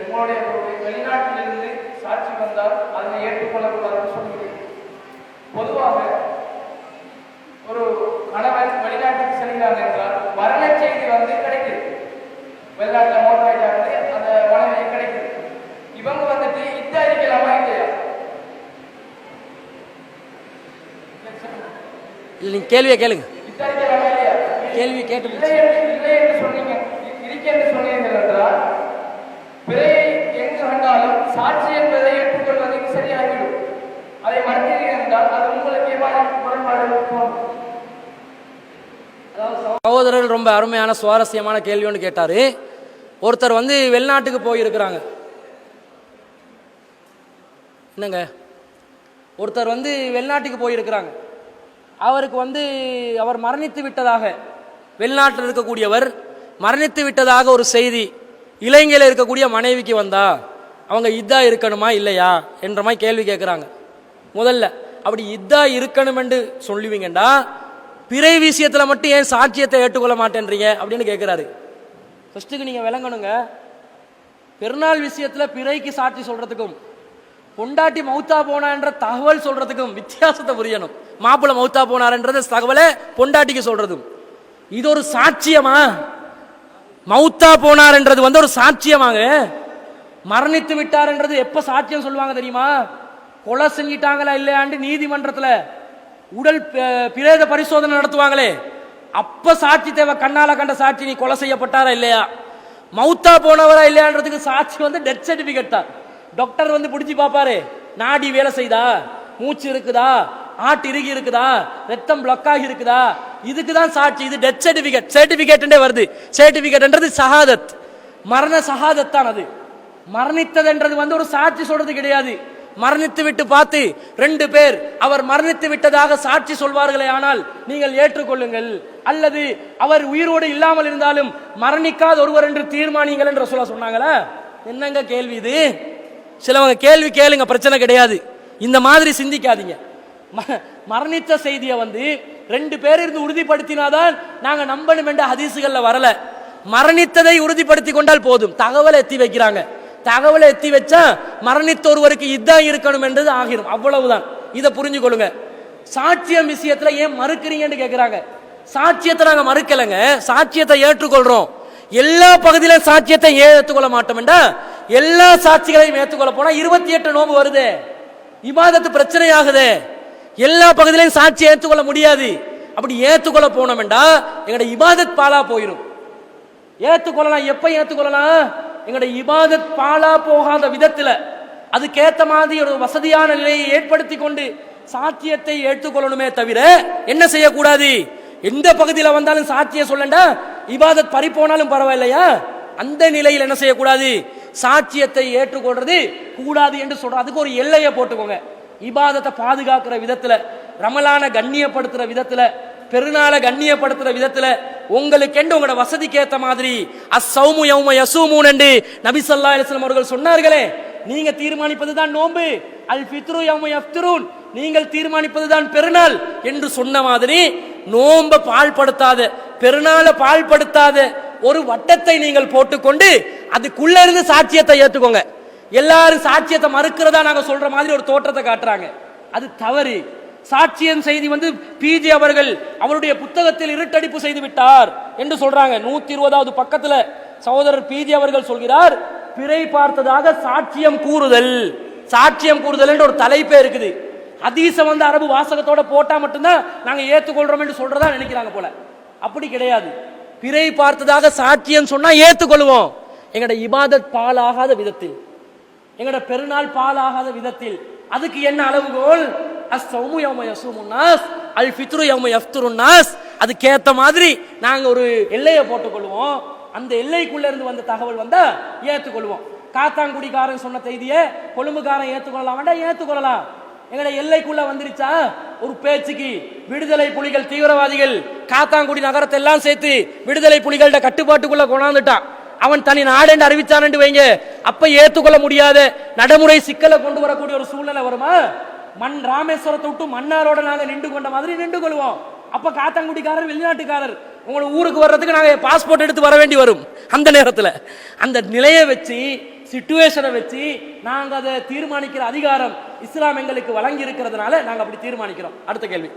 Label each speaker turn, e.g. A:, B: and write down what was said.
A: உங்களுடைய வெளிநாட்டிலிருந்து சாட்சி வந்தால் அதனை ஏற்றுக்கொள்ளக்கூடாதுன்னு சொல்லுவீங்க பொதுவாக ஒரு கணவன் வெளிநாட்டுக்கு செல்கிறார் என்றால் மரண செய்தி வந்து கிடைக்குது வெளிநாட்டில் மோட்டாயிட்டாங்க அந்த மனைவி கிடைக்குது இவங்க வந்துட்டு இந்த அறிக்கலாமா இல்லையா?
B: இல்லை நீங்கள் கேள்வியை கேளுங்க. கேள்வி கேட்டு
A: இல்லை என்று இல்லை என்று சொன்னீங்க. இ- இருக்கு என்று சொன்னீர்கள் என்றால் பிறையை எங்கு கண்டாலும் சாட்சி என்பதை ஏற்றுக்கொள்வதற்கு சரியாகிவிடும். அதை மறுத்தீர்கள் என்றால் அது உங்களுக்கு எவ்வாறு முரண்பாடு இருக்கும் அதாவது
B: சகோதரர் ரொம்ப அருமையான சுவாரஸ்யமான கேள்வி ஒன்று கேட்டார். ஒருத்தர் வந்து வெளிநாட்டுக்கு போயிருக்கிறாங்க. என்னங்க? ஒருத்தர் வந்து வெளிநாட்டுக்கு போயிருக்கிறாங்க. அவருக்கு வந்து அவர் மரணித்து விட்டதாக வெளிநாட்டில் இருக்கக்கூடியவர் மரணித்து விட்டதாக ஒரு செய்தி இலங்கையில் இருக்கக்கூடிய மனைவிக்கு வந்தா அவங்க இதாக இருக்கணுமா இல்லையா என்ற மாதிரி கேள்வி கேட்குறாங்க முதல்ல அப்படி இதாக இருக்கணும் என்று சொல்லுவீங்கண்டா பிறை விஷயத்தில் மட்டும் ஏன் சாட்சியத்தை ஏற்றுக்கொள்ள மாட்டேன்றீங்க அப்படின்னு கேட்குறாரு ஃபஸ்ட்டுக்கு நீங்கள் விளங்கணுங்க. பெருநாள் விஷயத்தில் பிறைக்கு சாட்சி சொல்கிறதுக்கும் பொண்டாட்டி மௌத்தா போனான்ற தகவல் சொல்கிறதுக்கும் வித்தியாசத்தை புரியணும். மாப்பிள்ளை மௌத்தா போனார்ன்றது தகவலை பொண்டாட்டிக்கு சொல்கிறதும் இது ஒரு சாட்சியமா? மௌத்தா போனார்ன்றது வந்து ஒரு சாட்சியமாங்க. மரணித்து விட்டார்ன்றது எப்ப சாட்சியம் சொல்லுவாங்க தெரியுமா? கொலை செஞ்சிட்டாங்களா இல்லையாண்டு நீதிமன்றத்தில் உடல் பிரேத பரிசோதனை நடத்துவாங்களே. அப்ப சாட்சி தேவை கண்ணால கண்ட சாட்சி நீ கொலை செய்யப்பட்டாரா இல்லையா? மௌத்தா போனவரா இல்லையான்றதுக்கு சாட்சி வந்து டெத் சர்டிபிகேட் தான். டாக்டர் வந்து பிடிச்சி பார்ப்பாரு நாடி வேலை செய்தா? மூச்சு இருக்குதா? ஆட்டு இறுகி இருக்குதா? ரத்தம் பிளக் ஆகி இருக்குதா? இதுக்கு தான் சாட்சி இது டெத் சர்டிபிகேட் சர்டிபிகேட்ன்றே வருது. சர்டிபிகேட்ன்றது சஹாதத் மரண சஹாதத் தான் அது. மரணித்ததுன்றது வந்து ஒரு சாட்சி சொல்றது கிடையாது. மரணித்து விட்டு பார்த்து ரெண்டு பேர் அவர் மரணித்து விட்டதாக சாட்சி சொல்வார்களே ஆனால் நீங்கள் ஏற்றுக்கொள்ளுங்கள். அல்லது அவர் உயிரோடு இல்லாமல் இருந்தாலும் மரணிக்காத ஒருவர் என்று தீர்மானிங்கள் என்று சொல்ல சொன்னாங்களா? என்னங்க கேள்வி இது? சிலவங்க கேள்வி கேளுங்க பிரச்சனை கிடையாது. இந்த மாதிரி சிந்திக்காதீங்க. ம- மரணித்த செய்தியை வந்து ரெண்டு பேர் இருந்து உறுதிப்படுத்தினாதான் நாங்க நம்பணும் என்ற ஹதீசுகள்ல வரல. மரணித்ததை உறுதிப்படுத்தி கொண்டால் போதும். தகவலை எத்தி வைக்கிறாங்க. தகவலை எத்தி வச்சா மரணித்த ஒருவருக்கு இதுதான் இருக்கணும் என்றது ஆகிரும். அவ்வளவுதான். இதை புரிஞ்சுக்கொள்ளுங்க. சாட்சியம் விஷயத்துல ஏன் மறுக்கிறீங்கன்னு கேக்குறாங்க. சாட்சியத்தை நாங்க மறுக்கலைங்க. சாட்சியத்தை ஏற்றுக்கொள்றோம். எல்லா பகுதியிலும் சாட்சியத்தை ஏற்றுக்கொள்ள மாட்டோம்டா எல்லா சாட்சிகளையும் ஏற்றுக்கொள்ள போனா இருபத்தி எட்டு நோம்பு வருதே. இபாதத்து ஆகுது. எல்லா பகுதியிலையும் சாட்சி ஏற்றுக்கொள்ள முடியாது. அப்படி ஏற்றுக்கொள்ள போனோம்டா எங்களோட இபாதத் பாலா போயிடும் ஏற்றுக்கொள்ளலாம் எப்ப ஏற்றுக்கொள்ளலாம்? எங்களோட இபாதத் பாலா போகாத விதத்துல. அதுக்கேற்ற மாதிரி ஒரு வசதியான நிலையை ஏற்படுத்தி கொண்டு சாட்சியத்தை ஏற்றுக்கொள்ளணுமே தவிர என்ன செய்யக்கூடாது? எந்த பகுதியில் வந்தாலும் சாட்சியை சொல்லண்டா இபாதத் பறி போனாலும் பரவாயில்லையா? அந்த நிலையில் என்ன செய்யக்கூடாது? சாட்சியத்தை ஏற்றுக்கொள்றது கூடாது என்று சொல்ற அதுக்கு ஒரு எல்லையை போட்டுக்கோங்க. இபாதத்தை பாதுகாக்கிற விதத்துல ரமலான கண்ணியப்படுத்துற விதத்துல பெருநாளை கண்ணியப்படுத்துற விதத்துல உங்களுக்கென்று உங்களோட வசதிக்கு ஏத்த மாதிரி அசௌமு யௌம யசூமுன் என்று நபி ஸல்லல்லாஹு அவர்கள் சொன்னார்களே நீங்க தீர்மானிப்பது தான் நோன்பு அல் ஃபித்ரு யௌம யஃப்திரூன் நீங்கள் தீர்மானிப்பது தான் பெருநாள் என்று சொன்ன மாதிரி நோம்ப பாழ்படுத்தாத பெருநாளை பாழ்படுத்தாத ஒரு வட்டத்தை நீங்கள் போட்டுக்கொண்டு அதுக்குள்ள இருந்து சாட்சியத்தை ஏத்துக்கோங்க எல்லாரும் சாட்சியத்தை மறுக்கிறதா நாங்கள் சொல்ற மாதிரி ஒரு தோற்றத்தை காட்டுறாங்க. அது தவறு. சாட்சியம் செய்தி வந்து பிஜி அவர்கள் அவருடைய புத்தகத்தில் இருட்டடிப்பு செய்து விட்டார் என்று சொல்றாங்க. நூத்தி இருபதாவது பக்கத்துல சகோதரர் பிஜி அவர்கள் சொல்கிறார் பிறை பார்த்ததாக சாட்சியம் கூறுதல். சாட்சியம் கூறுதல் என்ற ஒரு தலைப்பே இருக்குது. அதீச வந்து அரபு வாசகத்தோட போட்டா மட்டும்தான் நாங்க ஏத்துக்கொள்றோம் என்று சொல்றதா நினைக்கிறாங்க போல. அப்படி கிடையாது. பிறை பார்த்ததாக சாட்சியம் சொன்னா ஏத்துக்கொள்வோம். எங்கட இபாதத் பாலாகாத விதத்தில். எங்களோட பெருநாள் பாலாகாத விதத்தில் அதுக்கு என்ன அளவுகோல்? அஸ்ஸௌமு யௌம யஸூமுன் அல் ஃபித்ரு யௌம யஃப்துருன் நாஸ் அதுக்கேத்த மாதிரி நாங்கள் ஒரு எல்லையை போட்டுக்கொள்வோம். அந்த எல்லைக்குள்ளே இருந்து வந்த தகவல் வந்தால் ஏற்றுக்கொள்வோம் காத்தாங்குடிக்காரன் சொன்ன செய்தியை கொழும்புக்காரன் ஏற்றுக்கொள்ளலாம் வேண்டாம் ஏற்றுக்கொள்ளலாம் எங்கட எல்லைக்குள்ள வந்துருச்சா? ஒரு பேச்சுக்கு விடுதலை புலிகள் தீவிரவாதிகள் காத்தாங்குடி நகரத்தை எல்லாம் சேர்த்து விடுதலை புலிகள்கிட்ட கட்டுப்பாட்டுக்குள்ள கொண்டாந்துட்டான். அவன் தனி நாடென்று அறிவிச்சான்னு வைங்க. அப்ப ஏத்துக்கொள்ள முடியாத நடைமுறை சிக்கலை கொண்டு வரக்கூடிய ஒரு சூழ்நிலை வருமா? மண் ராமேஸ்வரத்தை விட்டு மன்னாரோட நாங்க நின்று கொண்ட மாதிரி நின்று கொள்வோம். அப்ப காத்தாங்குடிக்காரர் வெளிநாட்டுக்காரர் உங்களுக்கு ஊருக்கு வர்றதுக்கு நாங்கள் பாஸ்போர்ட் எடுத்து வர வேண்டி வரும். அந்த நேரத்தில். அந்த நிலையை வச்சு சிச்சுவேஷனை வச்சு நாங்கள் அதை தீர்மானிக்கிற அதிகாரம் இஸ்லாம் எங்களுக்கு வழங்கி இருக்கிறதுனால நாங்கள் அப்படி தீர்மானிக்கிறோம். அடுத்த கேள்வி.